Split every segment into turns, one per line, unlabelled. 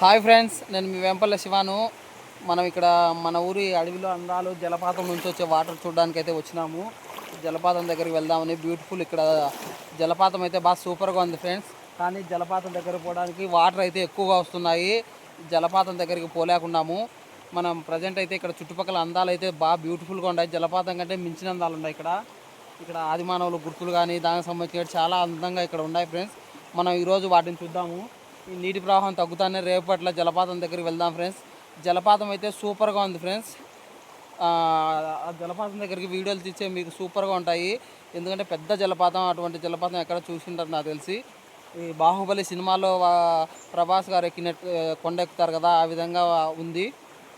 Hi friends నేను మీ వెంపల్ల శివాను. మనం ఇక్కడ మన ఊరి అడవిలో అందాలు జలపాతం నుంచి వచ్చే వాటర్ చూడడానికి అయితే వచ్చినాము. జలపాతం దగ్గరికి వెళ్దామని బ్యూటిఫుల్ ఇక్కడ జలపాతం అయితే బాగా సూపర్గా ఉంది ఫ్రెండ్స్. కానీ జలపాతం దగ్గర పోవడానికి వాటర్ అయితే ఎక్కువగా వస్తున్నాయి. జలపాతం దగ్గరికి పోలేకున్నాము. మనం ప్రజెంట్ అయితే ఇక్కడ చుట్టుపక్కల అందాలు అయితే బాగా బ్యూటిఫుల్గా ఉన్నాయి. జలపాతం కంటే మించిన అందాలు ఉన్నాయి ఇక్కడ. ఇక్కడ ఆదిమానవుల గుర్తులు కానీ దానికి సంబంధించిన చాలా అందంగా ఇక్కడ ఉన్నాయి ఫ్రెండ్స్. మనం ఈరోజు వాటిని చూద్దాము. ఈ నీటి ప్రవాహం తగ్గుతానే రేపట్ల జలపాతం దగ్గరికి వెళ్దాం ఫ్రెండ్స్. జలపాతం అయితే సూపర్గా ఉంది ఫ్రెండ్స్. ఆ జలపాతం దగ్గరికి వీడియోలు తీసే మీకు సూపర్గా ఉంటాయి. ఎందుకంటే పెద్ద జలపాతం అటువంటి జలపాతం ఎక్కడ చూసింటారు నాకు తెలిసి. ఈ బాహుబలి సినిమాలో ప్రభాస్ గారు ఎక్కినట్టు కొండ ఎక్కుతారు కదా ఆ విధంగా ఉంది.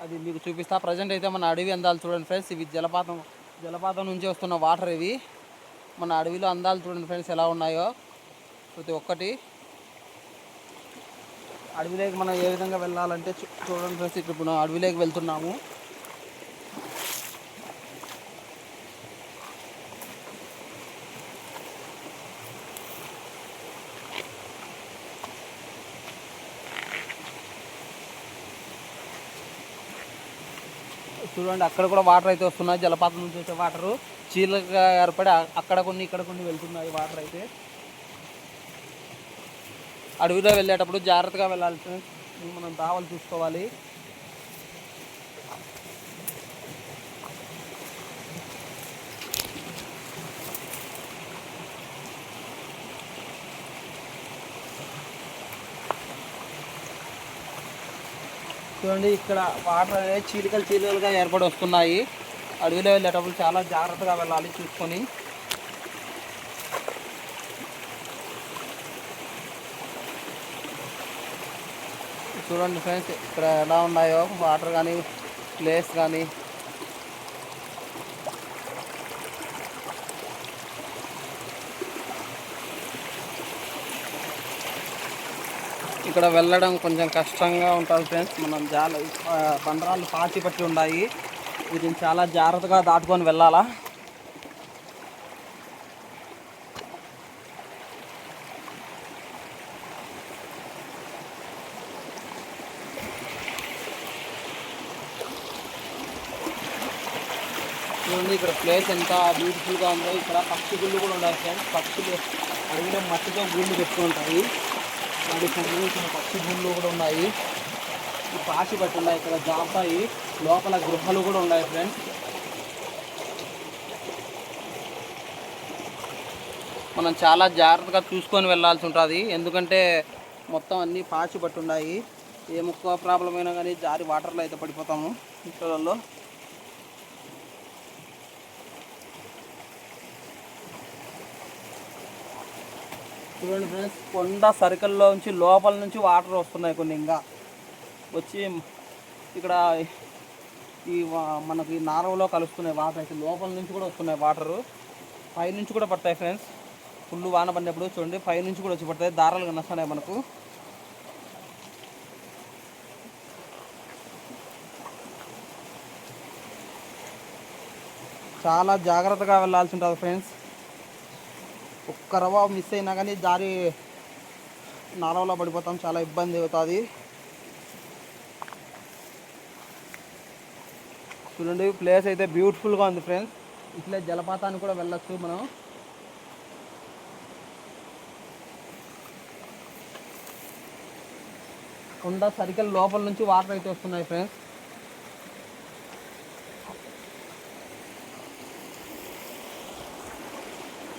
అది మీకు చూపిస్తా. ప్రజెంట్ అయితే మన అడవి అందాలు చూడండి ఫ్రెండ్స్. ఇవి జలపాతం జలపాతం నుంచి వస్తున్న వాటర్ ఇవి. మన అడవిలో అందాలు చూడండి ఫ్రెండ్స్ ఎలా ఉన్నాయో. ప్రతి ఒక్కటి. అడవిలోకి మనం ఏ విధంగా వెళ్ళాలంటే చూడండి ఫ్రెండ్స్ ఇక్కడ ఇప్పుడు మనం అడవిలోకి వెళ్తున్నాము. చూడండి అక్కడ కూడా వాటర్ అయితే వస్తున్నాయి. జలపాతం నుంచి వచ్చే వాటర్ చీలగా ఏర్పడి అక్కడ కొన్ని ఇక్కడ కొన్ని వెళ్తున్నాయి వాటర్ అయితే. అడవిలో వెళ్ళేటప్పుడు జాగ్రత్తగా వెళ్ళాలి ఫ్రెండ్స్ మనం దావలు చూసుకోవాలి. చూడండి ఇక్కడ వాటర్ అనేవి చీలికలు చీలికలుగా ఏర్పడి వస్తున్నాయి. అడవిలో వెళ్ళేటప్పుడు చాలా జాగ్రత్తగా వెళ్ళాలి చూసుకొని. చూడండి ఫ్రెండ్స్ ఇక్కడ ఎలా ఉన్నాయో వాటర్ కానీ ప్లేస్ కానీ ఇక్కడ వెళ్ళడం కొంచెం కష్టంగా ఉంటుంది ఫ్రెండ్స్ మనం చాలా ఆ, బండరాళ్ళు పాచి పట్టి ఉన్నాయి వీటిని చాలా జాగ్రత్తగా దాటుకొని వెళ్ళాలా. ఉంది. ఇక్కడ ప్లేస్ ఎంత బ్యూటిఫుల్గా ఉందో. ఇక్కడ పక్షి గుళ్ళు కూడా ఉన్నాయి ఫ్రెండ్స్ పక్షులు అడవిలో మట్టితో గుళ్ళు పెట్టుకుంటాయి వాటికి సంబంధించిన పక్షి గుళ్ళు కూడా ఉన్నాయి. ఈ పాచి పట్టి ఉన్నాయి. ఇక్కడ జాబాయి లోపల గృహాలు కూడా ఉన్నాయి ఫ్రెండ్స్ మనం చాలా జాగ్రత్తగా చూసుకొని వెళ్ళాల్సి ఉంటుంది. ఎందుకంటే మొత్తం అన్నీ పాచి పట్టున్నాయి ఏ ముక్క ప్రాబ్లం అయినా కానీ జారి వాటర్లో అయితే పడిపోతాము. ఇంట్లో చూడండి ఫ్రెండ్స్ కొండ సర్కిల్లో నుంచి లోపల నుంచి వాటర్ వస్తున్నాయి కొన్ని ఇంకా. వచ్చి ఇక్కడ ఈ వా- మనకి నారవలో కలుస్తున్నాయి వాటర్. అయితే లోపల నుంచి కూడా వస్తున్నాయి వాటరు. పై నుంచి కూడా పడతాయి ఫ్రెండ్స్ ఫుల్ వాన పడినప్పుడు చూడండి పై నుంచి కూడా వచ్చి పడతాయి. దారాలు కనిస్తున్నాయి మనకు. చాలా జాగ్రత్తగా వెళ్ళాల్సి ఉంటుంది ఫ్రెండ్స్ ఒక్క రవ్వ మిస్ అయినా కానీ దారి నారవలో పడిపోతాం. చాలా ఇబ్బంది అవుతుంది. చూడండి ప్లేస్ అయితే బ్యూటిఫుల్గా ఉంది ఫ్రెండ్స్ ఇట్లే జలపాతానికి కూడా వెళ్ళొచ్చు మనం. కొండ సరికల్ లోపల నుంచి వాటర్ అయితే వస్తున్నాయి ఫ్రెండ్స్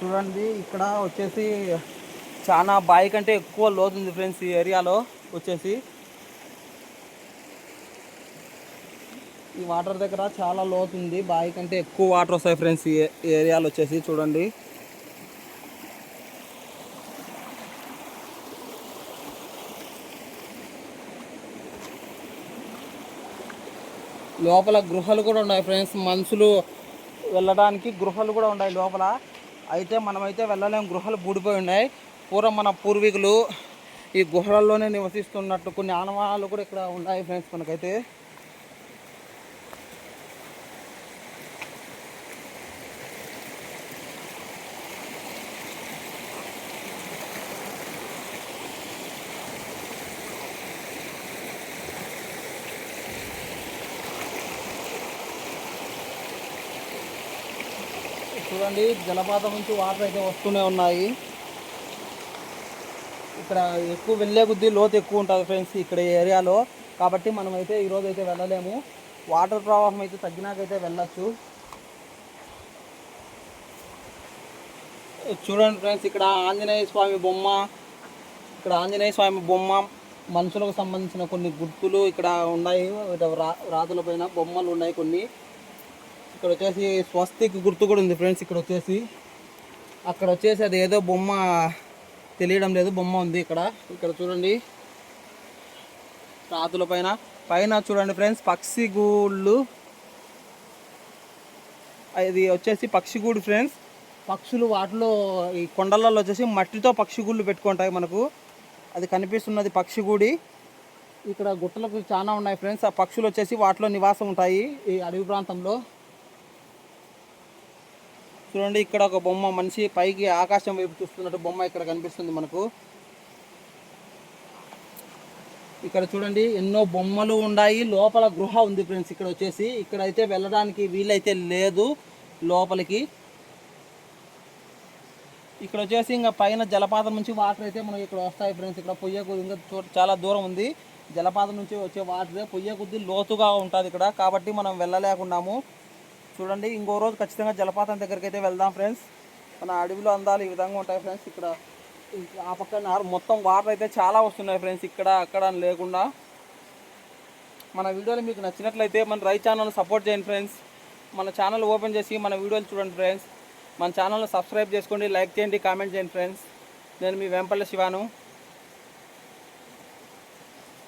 చూడండి ఇక్కడ వచ్చేసి చాలా బావి కంటే ఎక్కువ లోతు ఉంది ఫ్రెండ్స్ ఈ ఏరియాలో. వచ్చేసి ఈ వాటర్ దగ్గర చాలా లోతు ఉంది బావి కంటే ఎక్కువ వాటర్ వస్తాయి ఫ్రెండ్స్ ఈ ఏరియాలో వచ్చేసి చూడండి. లోపల గృహాలు కూడా ఉన్నాయి ఫ్రెండ్స్ మనుషులు వెళ్ళడానికి గృహాలు కూడా ఉన్నాయి లోపల. అయితే మనమైతే వెళ్ళలేం. గృహాలు బూడిపోయి ఉన్నాయి. పూర్వం మన పూర్వీకులు ఈ గుహలలోనే నివసిస్తున్నట్టు కొన్ని ఆనవాళ్ళు కూడా ఇక్కడ ఉన్నాయి ఫ్రెండ్స్ మనకైతే. చూడండి జలపాతం నుంచి వాటర్ అయితే వస్తూనే ఉన్నాయి. ఇక్కడ ఎక్కువ వెళ్ళే కొద్దీ లోతు ఎక్కువ ఉంటుంది ఫ్రెండ్స్ ఇక్కడ ఏరియాలో. కాబట్టి మనం అయితే ఈరోజు అయితే వెళ్ళలేము. వాటర్ ప్రవాహం అయితే తగ్గినాకైతే వెళ్ళచ్చు. చూడండి ఫ్రెండ్స్ ఇక్కడ ఆంజనేయ స్వామి బొమ్మ ఇక్కడ ఆంజనేయ స్వామి బొమ్మ మనుషులకు సంబంధించిన కొన్ని గుర్తులు ఇక్కడ ఉన్నాయి. రా రాతుల పైన బొమ్మలు ఉన్నాయి కొన్ని. ఇక్కడ వచ్చేసి స్వస్తిక్ గుర్తు కూడా ఉంది ఫ్రెండ్స్ ఇక్కడ వచ్చేసి. అక్కడ వచ్చేసి అది ఏదో బొమ్మ తెలియడం లేదు బొమ్మ ఉంది ఇక్కడ. ఇక్కడ చూడండి. రాతుల పైన. పైన చూడండి ఫ్రెండ్స్ పక్షి గూళ్ళు. ఇది వచ్చేసి పక్షిగూడు ఫ్రెండ్స్. పక్షులు వాటిలో ఈ కొండలలో వచ్చేసి మట్టితో పక్షిగూళ్ళు పెట్టుకుంటాయి మనకు. అది కనిపిస్తున్నది పక్షిగూడి ఇక్కడ గుట్టలకు చాలా ఉన్నాయి ఫ్రెండ్స్. ఆ పక్షులు వచ్చేసి వాటిలో నివాసం ఉంటాయి ఈ అడవి ప్రాంతంలో. చూడండి ఇక్కడ ఒక బొమ్మ మనిషి పైకి ఆకాశం వైపు చూస్తున్నట్టు బొమ్మ ఇక్కడ కనిపిస్తుంది మనకు. ఇక్కడ చూడండి ఎన్నో బొమ్మలు ఉన్నాయి. లోపల గృహ ఉంది ఫ్రెండ్స్ ఇక్కడ వచ్చేసి. ఇక్కడ అయితే వెళ్ళడానికి వీలైతే లేదు లోపలికి. ఇక్కడ వచ్చేసి ఇంకా పైన జలపాతం నుంచి వాటర్ అయితే మనకి ఇక్కడ వస్తాయి ఫ్రెండ్స్. ఇక్కడ పొయ్యే ఇంకా చాలా దూరం ఉంది. జలపాతం నుంచి వచ్చే వాటర్ పొయ్య కొద్ది లోతుగా ఉంటుంది ఇక్కడ. కాబట్టి మనం వెళ్ళలేకున్నాము. చూడండి ఇంకో రోజు ఖచ్చితంగా జలపాతం దగ్గరికి అయితే వెళ్దాం ఫ్రెండ్స్. మన అడవిలో అందాలు ఈ విధంగా ఉంటాయి ఫ్రెండ్స్. ఇక్కడ ఆ పక్కన మొత్తం వాటర్ అయితే చాలా వస్తున్నాయి ఫ్రెండ్స్ ఇక్కడ అక్కడ లేకుండా. మన వీడియోలు మీకు నచ్చినట్లయితే మన రై ఛానల్ సపోర్ట్ చేయండి ఫ్రెండ్స్. మన ఛానల్ ఓపెన్ చేసి మన వీడియోలు చూడండి ఫ్రెండ్స్. మన ఛానల్ని సబ్స్క్రైబ్ చేసుకోండి లైక్ చేయండి కామెంట్ చేయండి ఫ్రెండ్స్. నేను మీ వెంపల్లి శివాను.